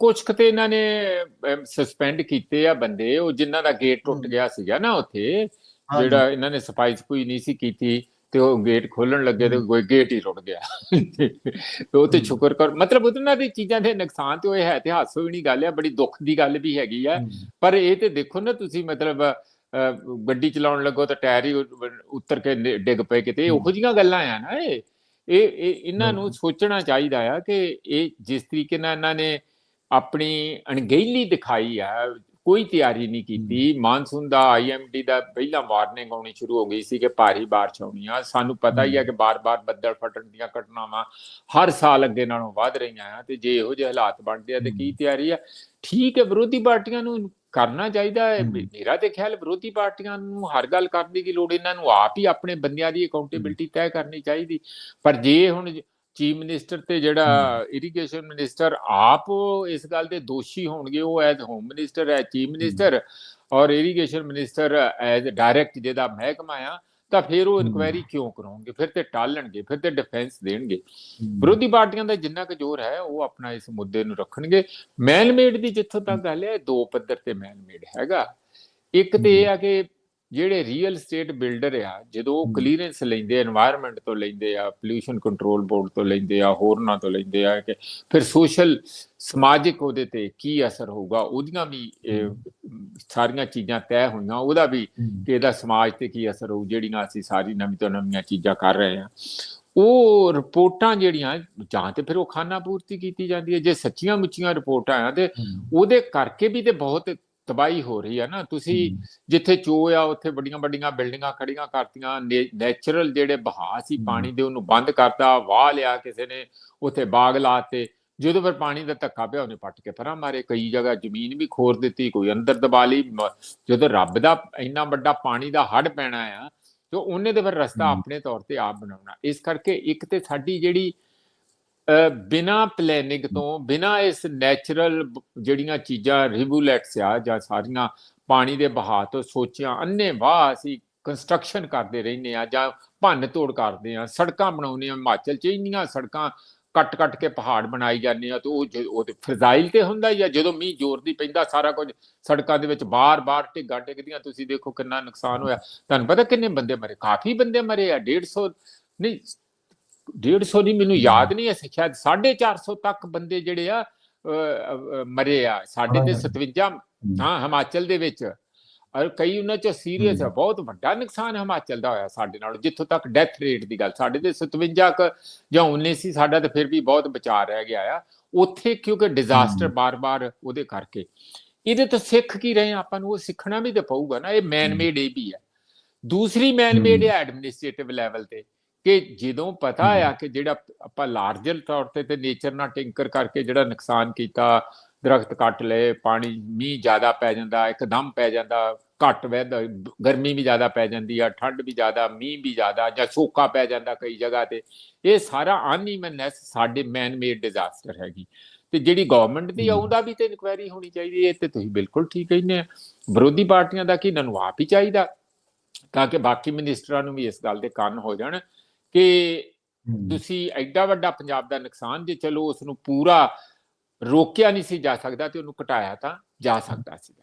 ਕੁਝ ਕਿਤੇ ਇਹਨਾਂ ਨੇ ਸਸਪੈਂਡ ਕੀਤੇ ਆ ਬੰਦੇ ਉਹ ਜਿਨ੍ਹਾਂ ਦਾ ਗੇਟ ਟੁੱਟ। ਗਿਆ ਸੀਗਾ ਨਾ ਉੱਥੇ। ਜਿਹੜਾ ਇਹਨਾਂ ਨੇ ਸਫ਼ਾਈ ਕੋਈ ਨਹੀਂ ਸੀ ਕੀਤੀ ਤੇ ਉਹ ਗੇਟ ਖੋਲਣ ਲੱਗੇ ਤੇ। ਕੋਈ ਗੇਟ ਹੀ ਟੁੱਟ ਗਿਆ ਤੇ ਉਹ ਤੇ। ਸ਼ੁਕਰ ਕਰ ਮਤਲਬ ਉਹਨਾਂ ਦੀ ਚੀਜ਼ਾਂ ਦੇ ਨੁਕਸਾਨ ਤੇ ਉਹ ਹੈ ਤੇ ਹਾਸੋ ਵੀ ਨਹੀਂ ਗੱਲ ਆ ਬੜੀ ਦੁੱਖ ਦੀ ਗੱਲ ਵੀ ਹੈਗੀ ਆ ਪਰ ਇਹ ਤੇ ਦੇਖੋ ਨਾ ਤੁਸੀਂ ਮਤਲਬ ਗੱਡੀ ਚਲਾਉਣ ਲੱਗੋ ਤਾਂ ਟਾਇਰ ਹੀ ਉਤਰ ਕੇ ਡਿੱਗ ਪਏ ਕਿਤੇ। ਉਹੋ ਜਿਹੀਆਂ ਗੱਲਾਂ ਆ ਨਾ ਇਹ ਇਹ ਇਹ ਇਹਨਾਂ ਨੂੰ। ਸੋਚਣਾ ਚਾਹੀਦਾ ਆ ਕਿ ਇਹ ਜਿਸ ਤਰੀਕੇ ਨਾਲ ਇਹਨਾਂ ਨੇ ਆਪਣੀ ਅਣਗਹਿਲੀ ਦਿਖਾਈ ਆ ਕੋਈ ਤਿਆਰੀ ਨਹੀਂ ਕੀਤੀ। ਮਾਨਸੂਨ ਦਾ ਆਈਐਮਡੀ ਦਾ ਪਹਿਲਾਂ ਵਾਰਨਿੰਗ ਆਉਣੀ ਸ਼ੁਰੂ ਹੋ ਗਈ ਸੀ ਕਿ ਭਾਰੀ ਬਾਰਿਸ਼ ਆਉਣੀ ਆ। ਸਾਨੂੰ ਪਤਾ ਹੀ ਆ ਕਿ ਬਾਰ-ਬਾਰ ਬੱਦਲ ਫਟਣ ਦੀਆਂ ਘਟਨਾਵਾਂ ਹਰ ਸਾਲ ਅੱਗੇ ਨਾਲੋਂ ਵੱਧ ਰਹੀਆਂ ਆ ਤੇ ਜੇ ਇਹੋ ਜਿਹੇ ਹਾਲਾਤ ਬਣਦੇ ਆ ਤੇ ਕੀ ਤਿਆਰੀ ਆ? ਠੀਕ ਹੈ ਵਿਰੋਧੀ ਪਾਰਟੀਆਂ ਨੂੰ ਕਰਨਾ ਚਾਹੀਦਾ ਹੈ। ਮੇਰਾ ਤੇ ਖਿਆਲ ਵਿਰੋਧੀ ਪਾਰਟੀਆਂ ਨੂੰ ਹਰ ਗੱਲ ਕਰਨ ਦੀ ਲੋੜ ਇਹਨਾਂ ਨੂੰ ਆਪ ਹੀ ਆਪਣੇ ਬੰਦਿਆਂ ਦੀ ਅਕਾਊਂਟੇਬਿਲਟੀ ਤੈਅ ਕਰਨੀ ਚਾਹੀਦੀ। ਪਰ ਜੇ ਹੁਣ ਚੀਫ ਮਿਨਿਸਟਰ ਤੇ ਜਿਹੜਾ ਇਰੀਗੇਸ਼ਨ ਮਿਨਿਸਟਰ ਆਪ ਇਸ ਗੱਲ ਦੇ ਦੋਸ਼ੀ ਹੋਣਗੇ ਉਹ ਐਜ਼ ਹੋਮ ਮਿਨਿਸਟਰ ਹੈ ਚੀਫ ਮਿਨਿਸਟਰ ਔਰ ਇਰੀਗੇਸ਼ਨ ਮਿਨਿਸਟਰ ਐਜ਼ ਡਾਇਰੈਕਟ ਜਿਹਦਾ ਮਹਿਕਮਾ ਆ ਤਾਂ ਫਿਰ ਉਹ। ਇਨਕੁਆਇਰੀ ਕਿਉਂ ਕਰਾਉਣਗੇ? ਫਿਰ ਤੇ ਟਾਲਣਗੇ ਫਿਰ ਤੇ ਡਿਫੈਂਸ ਦੇਣਗੇ। ਵਿਰੋਧੀ ਪਾਰਟੀਆਂ ਦਾ ਜਿੰਨਾ ਕੁ ਜ਼ੋਰ ਹੈ ਉਹ ਆਪਣਾ ਇਸ ਮੁੱਦੇ ਨੂੰ ਰੱਖਣਗੇ। ਮੈਨ ਮੇਡ ਦੀ ਜਿੱਥੋਂ ਤੱਕ ਗੱਲ ਹੈ ਦੋ ਪੱਧਰ ਤੇ ਮੈਨ ਮੇਡ ਹੈਗਾ। ਇੱਕ ਤੇ ਇਹ ਆ ਕਿ ਜਿਹੜੇ ਰੀਅਲ ਏਸਟੇਟ ਬਿਲਡਰ ਆ ਜਦੋਂ ਉਹ ਕਲੀਅਰੈਂਸ ਲੈਂਦੇ ਆ এনवायरमेंट ਤੋਂ ਲੈਂਦੇ ਆ ਪੋਲੂਸ਼ਨ ਕੰਟਰੋਲ ਬੋਰਡ ਤੋਂ ਲੈਂਦੇ ਆ ਹੋਰ ਹੋਰਨਾਂ ਤੋਂ ਲੈਂਦੇ ਆ ਕਿ ਫਿਰ ਸੋਸ਼ਲ ਸਮਾਜਿਕ ਉਹਦੇ ਤੇ ਕੀ ਅਸਰ ਹੋਊਗਾ ਉਹਦੀਆਂ ਵੀ ਸਾਰੀਆਂ ਚੀਜ਼ਾਂ ਤੈਅ ਹੋਈਆਂ ਉਹਦਾ ਵੀ ਕਿ ਇਹਦਾ ਸਮਾਜ ਤੇ ਕੀ ਅਸਰ ਹੋਊ ਜਿਹੜੀਆਂ ਅਸੀਂ ਸਾਰੀ ਨਵੀਂ ਤੋਂ ਨਵੀਆਂ ਚੀਜ਼ਾਂ ਕਰ ਰਹੇ ਆ ਉਹ ਰਿਪੋਰਟਾਂ ਜਿਹੜੀਆਂ ਜਾਂ ਤੇ ਫਿਰ ਉਹ ਖਾਨਾ ਪੂਰਤੀ ਕੀਤੀ ਜਾਂਦੀ ਹੈ ਜੇ ਸੱਚੀਆਂ ਮੁੱਚੀਆਂ ਰਿਪੋਰਟਾਂ ਆ ਤੇ ਉਹਦੇ ਕਰਕੇ ਵੀ ਤੇ ਬਹੁਤ ਤਬਾਹੀ ਹੋ ਰਹੀ ਆ ਨਾ। ਤੁਸੀਂ ਜਿੱਥੇ ਚੋ ਆ ਉੱਥੇ ਵੱਡੀਆਂ ਵੱਡੀਆਂ ਬਿਲਡਿੰਗਾਂ ਖੜੀਆਂ ਕਰਤੀਆਂ ਨੇਚਰਲ ਜਿਹੜੇ ਬਹਾ ਸੀ। ਪਾਣੀ ਦੇ ਉਹਨੂੰ ਬੰਦ ਕਰਤਾ ਵਾਹ ਲਿਆ ਕਿਸੇ ਨੇ ਉੱਥੇ ਬਾਗ ਲਾਤੇ ਜਦੋਂ ਫਿਰ ਪਾਣੀ ਦਾ ਧੱਕਾ ਪਿਆ ਉਹਨੇ ਪੱਟ ਕੇ ਪਰਾਂ ਮਾਰੇ। ਕਈ ਜਗ੍ਹਾ ਜ਼ਮੀਨ ਵੀ ਖੋਰ ਦਿੱਤੀ ਕੋਈ ਅੰਦਰ ਦਬਾ ਲਈ। ਜਦੋਂ ਰੱਬ ਦਾ ਇੰਨਾ ਵੱਡਾ ਪਾਣੀ ਦਾ ਹੜ ਪੈਣਾ ਆ ਤੇ ਉਹਨੇ ਤੇ ਫਿਰ ਰਸਤਾ। ਆਪਣੇ ਤੌਰ ਤੇ ਆਪ ਬਣਾਉਣਾ। ਇਸ ਕਰਕੇ ਇੱਕ ਤੇ ਸਾਡੀ ਜਿਹੜੀ ਬਿਨਾ ਪਲੈਨਿੰਗ ਤੋਂ, ਬਿਨਾ ਇਸ ਨੈਚੁਰਲ ਜਿਹੜੀਆਂ ਚੀਜ਼ਾਂ ਰਿਵੂਲੈਟਸ ਆ ਜਾਂ ਸਾਰੀਆਂ ਪਾਣੀ ਦੇ ਬਹਾਅ ਤੋਂ ਸੋਚਿਆ, ਅੰਨੇ ਵਾਹ ਅਸੀਂ ਕੰਸਟਰਕਸ਼ਨ ਕਰਦੇ ਰਹਿੰਦੇ ਆ ਜਾਂ ਭੰਨ ਤੋੜ ਕਰਦੇ ਆ ਸੜਕਾਂ ਬਣਾਉਂਦੇ ਆ ਹਿਮਾਚਲ ਚ ਇੰਨੀਆਂ ਸੜਕਾਂ ਕੱਟ ਕੱਟ ਕੇ ਪਹਾੜ ਬਣਾਈ ਜਾਂਦੇ ਆ ਤੇ ਉਹ ਜ- ਉਹ ਤੇ ਤੇ ਹੁੰਦਾ ਹੀ ਆ, ਜਦੋਂ ਮੀਂਹ ਜ਼ੋਰ ਦੀ ਪੈਂਦਾ ਸਾਰਾ ਕੁਝ ਸੜਕਾਂ ਦੇ ਵਿੱਚ ਬਾਰ-ਬਾਰ ਢਿੱਗਾਂ ਡਿੱਗਦੀਆਂ, ਤੁਸੀਂ ਦੇਖੋ ਕਿੰਨਾ ਨੁਕਸਾਨ ਹੋਇਆ। ਤੁਹਾਨੂੰ ਪਤਾ ਕਿੰਨੇ ਬੰਦੇ ਮਰੇ? ਕਾਫੀ ਬੰਦੇ ਮਰੇ ਆ 150 ਨਹੀਂ 150 ਨਹੀਂ ਮੈਨੂੰ ਯਾਦ ਨਹੀਂ ਹੈ ਸ਼ਾਇਦ 450 ਤੱਕ ਬੰਦੇ ਜਿਹੜੇ ਆ ਮਰੇ ਆ ਸਾਡੇ ਤੇ ਹਾਂ। 57 ਹਾਂ ਹਿਮਾਚਲ ਦੇ ਵਿੱਚ ਔਰ ਕਈ ਉਹਨਾਂ ਚ ਸੀਰੀਅਸ ਆ। ਬਹੁਤ ਵੱਡਾ ਨੁਕਸਾਨ ਹਿਮਾਚਲ ਦਾ ਹੋਇਆ ਸਾਡੇ ਨਾਲ ਜਿੱਥੋਂ ਤੱਕ ਡੈਥ ਰੇਟ ਦੀ ਗੱਲ ਸਾਡੇ ਤੇ 57 ਕ ਜਾਂ 19 ਸੀ ਸਾਡਾ ਤਾਂ ਫਿਰ ਵੀ ਬਹੁਤ ਬਚਾ ਰਹਿ ਗਿਆ ਆ ਉੱਥੇ ਕਿਉਂਕਿ ਡਿਜ਼ਾਸਟਰ। ਬਾਰ-ਬਾਰ ਉਹਦੇ ਕਰਕੇ ਇਹਦੇ ਤੋਂ ਸਿੱਖ ਕੀ ਰਹੇ ਆ? ਆਪਾਂ ਨੂੰ ਉਹ ਸਿੱਖਣਾ ਵੀ ਤੇ ਪਊਗਾ ਨਾ ਇਹ ਮੈਨ। ਮੇਡ ਇਹ ਵੀ ਹੈ ਦੂਸਰੀ ਮੈਨ ਮੇਡ। ਹੈ ਐਡਮਿਨਿਸਟ੍ਰੇਟਿਵ ਲੈਵਲ ਤੇ ਕਿ ਜਦੋਂ ਪਤਾ। ਆ ਕਿ ਜਿਹੜਾ ਆਪਾਂ ਲਾਰਜਰ ਤੌਰ ਤੇ ਤੇ ਨੇਚਰ ਨਾਲ ਟਿੰਕਰ ਕਰਕੇ ਜਿਹੜਾ ਨੁਕਸਾਨ ਕੀਤਾ ਦਰਖਤ ਕੱਟ ਲਏ ਪਾਣੀ ਮੀਂਹ ਜ਼ਿਆਦਾ ਪੈ ਜਾਂਦਾ ਇੱਕਦਮ ਪੈ ਜਾਂਦਾ ਘੱਟ ਵੈਦ ਗਰਮੀ ਵੀ ਜ਼ਿਆਦਾ ਪੈ ਜਾਂਦੀ ਆ ਠੰਡ ਵੀ ਜ਼ਿਆਦਾ ਮੀਂਹ ਵੀ ਜ਼ਿਆਦਾ ਜਾਂ ਸੋਕਾ ਪੈ ਜਾਂਦਾ ਕਈ ਜਗ੍ਹਾ ਤੇ ਇਹ ਸਾਰਾ ਅਨਈਵਨਨੈਸ ਸਾਡੇ ਮੈਨ ਮੇਡ ਡਿਜ਼ਾਸਟਰ ਹੈਗੀ ਤੇ ਜਿਹੜੀ ਗਵਰਨਮੈਂਟ ਦੀ ਆ। ਉਹਦਾ ਵੀ ਤੇ ਇਨਕੁਆਇਰੀ ਹੋਣੀ ਚਾਹੀਦੀ ਹੈ ਇਹ ਤੇ ਤੁਸੀਂ ਬਿਲਕੁਲ ਠੀਕ ਕਹਿੰਦੇ ਆ ਵਿਰੋਧੀ ਪਾਰਟੀਆਂ ਦਾ ਕੀ ਇਹਨਾਂ ਨੂੰ ਆਪ ਹੀ ਚਾਹੀਦਾ ਤਾਂ ਕਿ ਬਾਕੀ ਮਿਨਿਸਟਰਾਂ ਨੂੰ ਵੀ ਇਸ ਗੱਲ ਦੇ ਕੰਨ ਹੋ ਜਾਣ ਕਿ ਤੁਸੀਂ ਐਡਾ ਵੱਡਾ ਪੰਜਾਬ ਦਾ ਨੁਕਸਾਨ ਜੇ ਚਲੋ ਉਸ ਨੂੰ ਪੂਰਾ ਰੋਕਿਆ ਨਹੀਂ ਸੀ ਜਾ ਸਕਦਾ ਤੇ ਉਹਨੂੰ ਘਟਾਇਆ ਤਾਂ ਜਾ ਸਕਦਾ ਸੀ